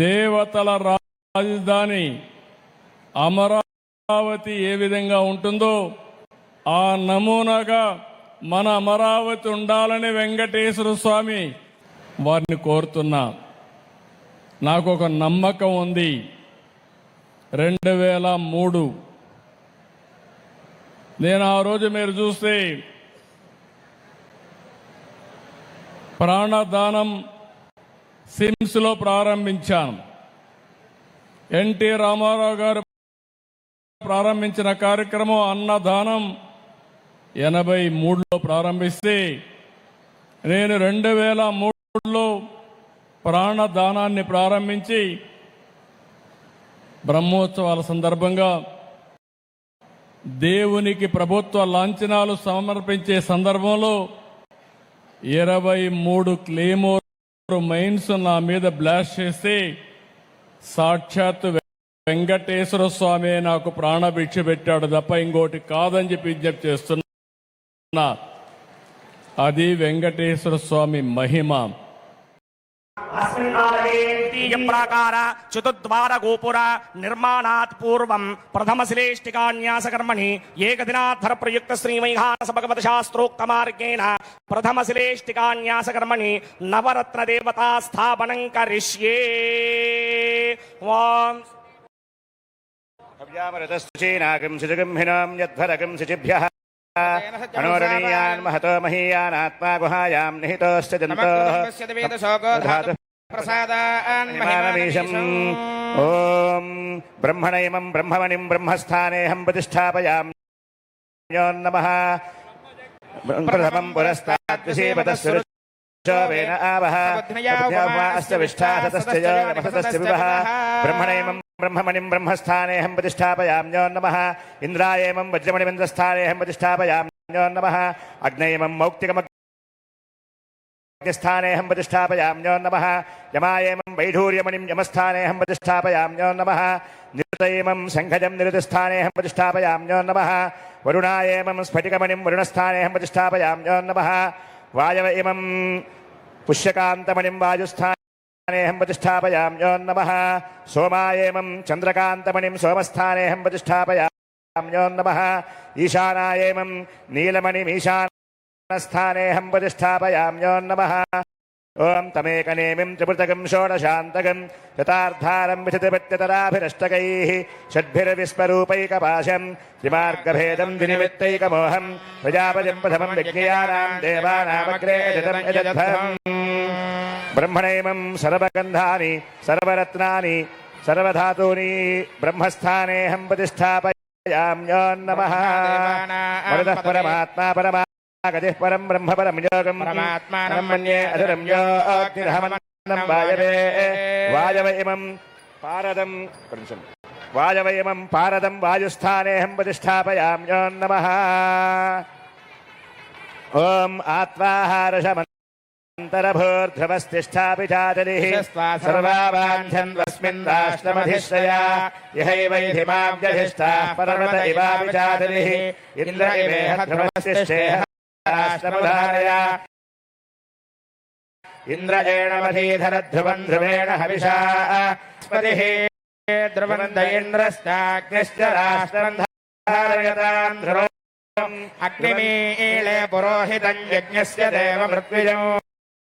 దేవతల రాజధాని అమరావతి ఏ విధంగా ఉంటుందో ఆ నమూనాగా మన అమరావతి ఉండాలని వెంకటేశ్వర స్వామి వారిని కోరుతున్నా. నాకు ఒక నమ్మకం ఉంది. రెండు వేల మూడు. నేను ఆ రోజు మీరు చూస్తే ప్రాణదానం సిమ్స్లో ప్రారంభించాను ఎన్టీ రామారావు గారు ప్రారంభించిన కార్యక్రమం అన్నదానం ఎనభై మూడులో ప్రారంభిస్తే నేను రెండు వేల మూడులో ప్రాణదానాన్ని ప్రారంభించి బ్రహ్మోత్సవాల సందర్భంగా దేవునికి ప్రభుత్వ లాంఛనాలు సమర్పించే సందర్భంలో ఇరవై మూడు క్లేమో మైండ్స్ నా మీద బ్లాస్ట్ చేస్తే సాక్షాత్ వెంకటేశ్వర స్వామి నాకు ప్రాణభిక్ష పెట్టాడు తప్ప ఇంకోటి కాదని చెప్పి విజ్ఞప్తి చేస్తున్నా. అది వెంకటేశ్వర స్వామి మహిమ. ప్రాకార చతుద్వార గోపుర నిర్మాణాత్ పూర్వం ప్రథమ శ్రేష్ఠికాన్యాసకర్మణి ఏకదినాధర ప్రయుక్త శ్రీమైఘాస భగవత శాస్త్రోక్త మార్గేణ ప్రథమ శ్రేష్ఠికాన్యాసకర్మణి నవరత్న దేవతా స్థాపనం కరిష్యే వాం కవ్యామరతస్తుచేనాకం శిజగంహినాం యద్భరకం శిచిభ్యః सिचिभ्यः अणोरणीयान् महतो महीयानात्मा गुहायां निहितोऽस्य जन्तोः धातुः मानमीशम् ॐ ब्रह्मण इमं ब्रह्ममणिं ब्रह्मस्थानेऽहं प्रतिष्ठापयामि नमः प्रथमं पुरस्ताद्विषेपतस्य वेन आवह अस्य ब्रह्ममणिं ब्रह्मस्थानेऽहं प्रतिष्ठापयाम्यो नमः। इन्द्रायेमं वज्रमणिमिन्द्रस्थानेऽहं प्रतिष्ठापयाम्यो नमः। अग्नैमं मौक्तिकमग्निस्थानेऽहं प्रतिष्ठापयाम्यो नमः। यमायेमं वैढूर्यमणिं यमस्थानेऽहं प्रतिष्ठापयाम्यो नमः। निरुतैमं सङ्घजं निरुतिस्थानेऽहं प्रतिष्ठापयाम्यो नमः। वरुणायेमं स्फटिकमणिं वरुणस्थानेऽहं प्रतिष्ठापयाम्यो नमः। वायव इमं पुष्यकान्तमणिं वायुस्थानेऽहं प्रतिष्ठापयाम्यो नमः सोमायेमं चन्द्रकान्तमणिं सोमस्थानेऽहं प्रतिष्ठापयाम्यो नमः ईशानायेमं नीलमणिमीशानस्थानेऽहं प्रतिष्ठापयाम्यो नमः ॐ तमेकनेमिं त्रिपुतकं षोडशान्तकं शतार्धारं विथितपत्यतराभिरष्टकैः षड्भिर्विस्वरूपैकपाशं त्रिमार्गभेदं विनिमित्तैकमोहं प्रजापतिं प्रथमं विज्ञानां देवानामग्रे బ్రహ్మణైమం సర్వగంధాని సర్వరత్నాని సర్వధాతూని బ్రహ్మస్థానేహం ప్రతిష్టాపయామ్యోన్నమ వరదః పరమాత్మా పరమా గతిః పరం బ్రహ్మ పరం యోగం. పరమాత్మానం మన్యే అధురం యోగ్నిరహమన్నం వాయవే. వాయవ. ఇమం పారదం కొంచెం వాయవ ఇమం పారదం వాయుస్థానేహం ప్రతిష్టాపయామ్యోన్నమ ఓం ఆత్వాహారశమన్ वायुस्थानेऽहं प्रतिष्ठापयाम्यो नमः ॐ आत्माहारशमन्तरभूर्ध्वस्तिष्ठापि चाचलिः सर्वाबान्धन्वस्मिन् राष्ट्रमधिश्रया यहैवैधिमाव्यधिष्ठा पर्वत इवापि चाचलिः इन्द्र इवेह ध्रुवस्तिष्ठेह राष्ट्रमुदारया इन्द्र एणमधीधर ध्रुवम् ध्रुवेण हविषा स्मतिः ध्रुवन्त इन्द्रश्चाग्निश्च राष्ट्रम् धारयताम् ध्रुवम् अग्निमीळे पुरोहितम् यज्ञस्य देवमृत्विजम्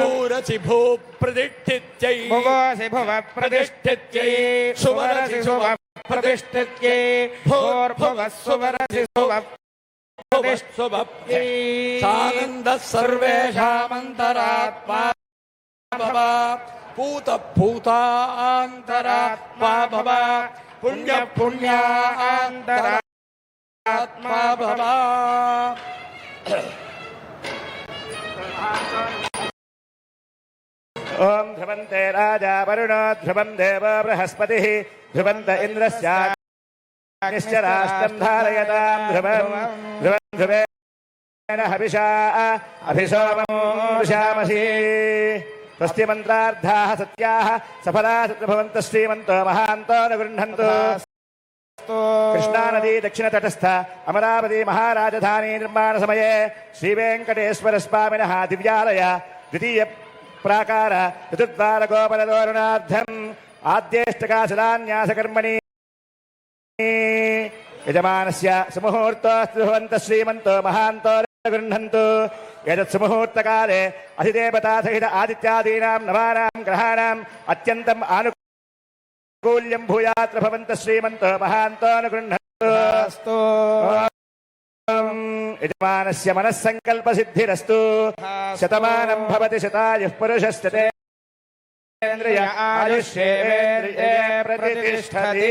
भूरसि भू प्रतिष्ठित्यै भुवोऽसि भुव प्रतिष्ठित्यै सुवरसि सुव प्रतिष्ठित्यै भोर्भुवः सुवरसि सुव सानन्दः सर्वेषामन्तरात्मा भव। पूतभूतान्तरात्मा भव। आत्मा भवा ॐ ध्रुवन्ते राजा वरुणो ध्रुवं देव बृहस्पतिः ध्रुवन्त इन्द्रश्च राष्ट्रं धारयतां ध्रुवं ध्रुवं ध्रुवेण हविषा अभिशोमोषामसि स्वस्ति मन्त्रार्थाः सत्याः सफला तत्र भवन्तः श्रीमन्तो महान्तो न गृह्णन्तु కృష్ణానదీ దక్షిణ తటస్థ అమరావతి మహారాజధాని నిర్మాణ సమయే శ్రీ వెంకటేశ్వర స్వామిన దివ్యాలయ ద్వితీయ ప్రాకార చతుర్ద్వార గోపలదోరణార్థం ఆద్యేష్టకా శిలాన్యాసకర్మణి యజమానస్య సుముహూర్తోస్తు శ్రీమంతో మహాంతో గృహంతు ఏతత్ సుముహూర్తకాలే అధిదేవతా సహిత ఆదిత్యాదీనాం నవానాం గ్రహాణాం అత్యంతం ఆను కూల్యం భూయాత్ర భవంత శ్రీమంత మహాంతోనుగృహస్తు యజమానస్య మనస్సంకల్ప సిద్ధిరస్తు శతమానం భవతి శతాయుః ఆయుష్యేంద్రియే ప్రతిష్టతి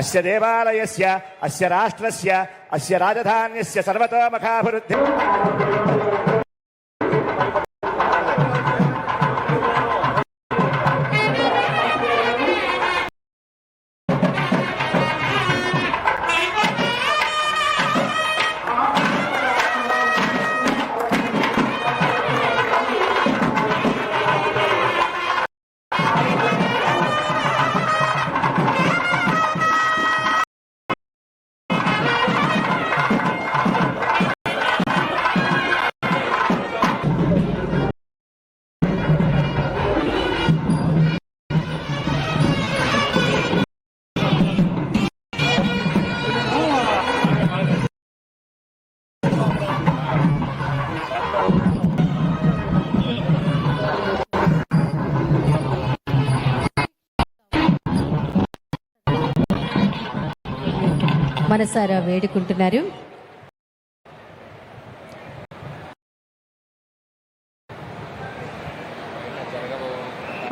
అస్య దేవాలయస్య అస్య రాష్ట్రస్య అస్య రాజధాన్యస్య సర్వతోముఖాభివృద్ధి మనసారా వేడుకుంటున్నారు.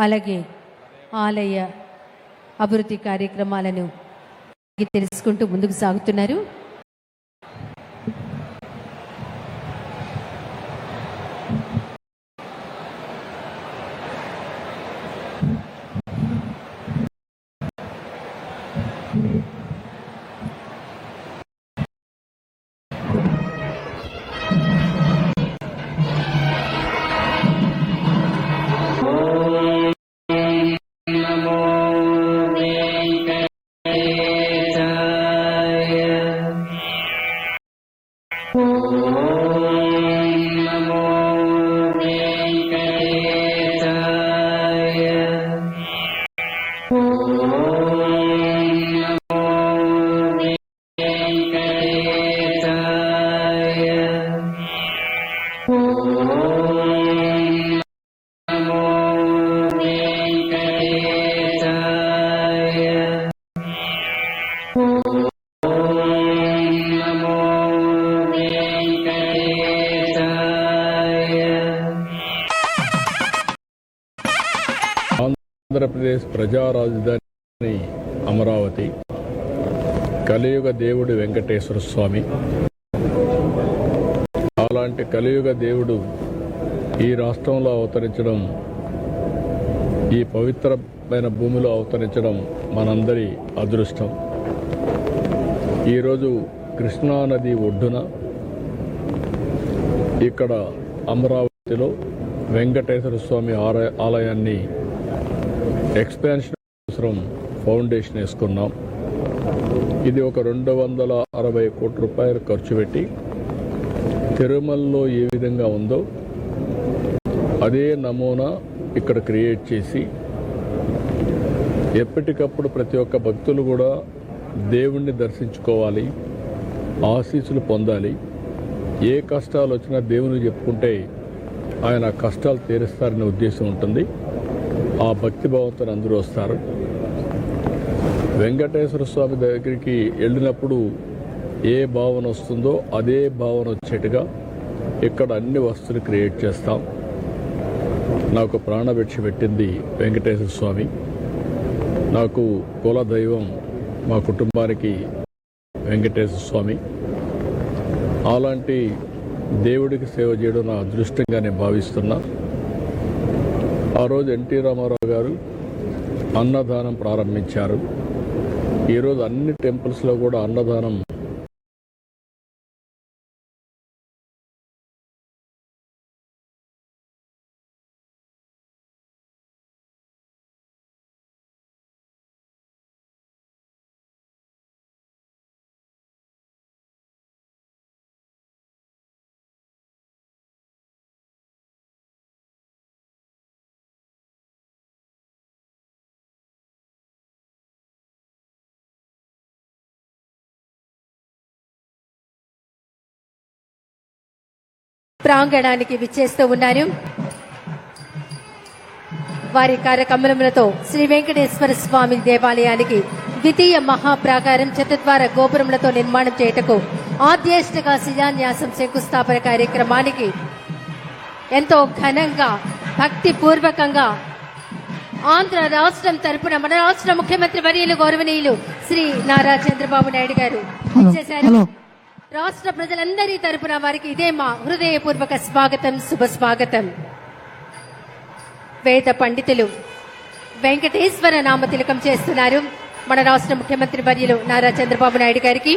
అలాగే ఆలయ అభివృద్ధి కార్యక్రమాలను తెలుసుకుంటూ ముందుకు సాగుతున్నారు. ప్రజా రాజధాని అమరావతి కలియుగ దేవుడు వెంకటేశ్వర స్వామి. అలాంటి కలియుగ దేవుడు ఈ రాష్ట్రంలో అవతరించడం ఈ పవిత్రమైన భూమిలో అవతరించడం మనందరి అదృష్టం. ఈరోజు కృష్ణానది ఒడ్డున ఇక్కడ అమరావతిలో వెంకటేశ్వర స్వామి ఆలయ- ఆలయాన్ని ఎక్స్పాన్షన్ అవసరం ఫౌండేషన్ వేసుకున్నాం. ఇది ఒక రెండు వందల అరవై కోట్ల రూపాయలు ఖర్చు పెట్టి తిరుమలలో ఏ విధంగా ఉందో అదే నమూనా ఇక్కడ క్రియేట్ చేసి ఎప్పటికప్పుడు ప్రతి ఒక్క భక్తులు కూడా దేవుణ్ణి దర్శించుకోవాలి ఆశీస్సులు పొందాలి. ఏ కష్టాలు వచ్చినా దేవుని చెప్పుకుంటే ఆయన కష్టాలు తీరుస్తారనే ఉద్దేశం ఉంటుంది. ఆ భక్తి భావంతో అందరూ వస్తారు. వెంకటేశ్వర స్వామి దగ్గరికి వెళ్ళినప్పుడు ఏ భావన వస్తుందో అదే భావన వచ్చేట్టుగా ఇక్కడ అన్ని వస్తువులు క్రియేట్ చేస్తాం. నాకు ప్రాణభిక్ష పెట్టింది వెంకటేశ్వర స్వామి. నాకు కుల దైవం మా కుటుంబానికి వెంకటేశ్వర స్వామి. అలాంటి దేవుడికి సేవ చేయడం నా అదృష్టంగా నేను భావిస్తున్నా. ఆ రోజు ఎన్టీ రామారావు గారు అన్నదానం ప్రారంభించారు. ఈరోజు అన్ని టెంపుల్స్లో కూడా అన్నదానం ప్రాంగణానికి విచ్చేస్తూ ఉన్నారు వారి కార్యక్రమములతో శ్రీ వెంకటేశ్వర స్వామి దేవాలయానికి ద్వితీయ మహాప్రాకారం చతుద్వార గోపురములతో నిర్మాణం చేయుటకు ఆద్యేష్టగా శిలాన్యాసం శంకుస్థాపన కార్యక్రమానికి ఎంతో ఘనంగా భక్తి పూర్వకంగా ఆంధ్ర రాష్ట్రం తరపున మన రాష్ట్ర ముఖ్యమంత్రి వర్యులు గౌరవనీయులు శ్రీ నారా చంద్రబాబు నాయుడు గారు ఇచ్చేశారు రాష్ట్ర ప్రజలందరి తరపున వారికి ఇదే మా హృదయపూర్వక స్వాగతం శుభ స్వాగతం. వేద పండితులు వెంకటేశ్వర నామ తిలకం చేస్తున్నారు. మన రాష్ట్ర ముఖ్యమంత్రి వర్యులు నారా చంద్రబాబు నాయుడు గారికి.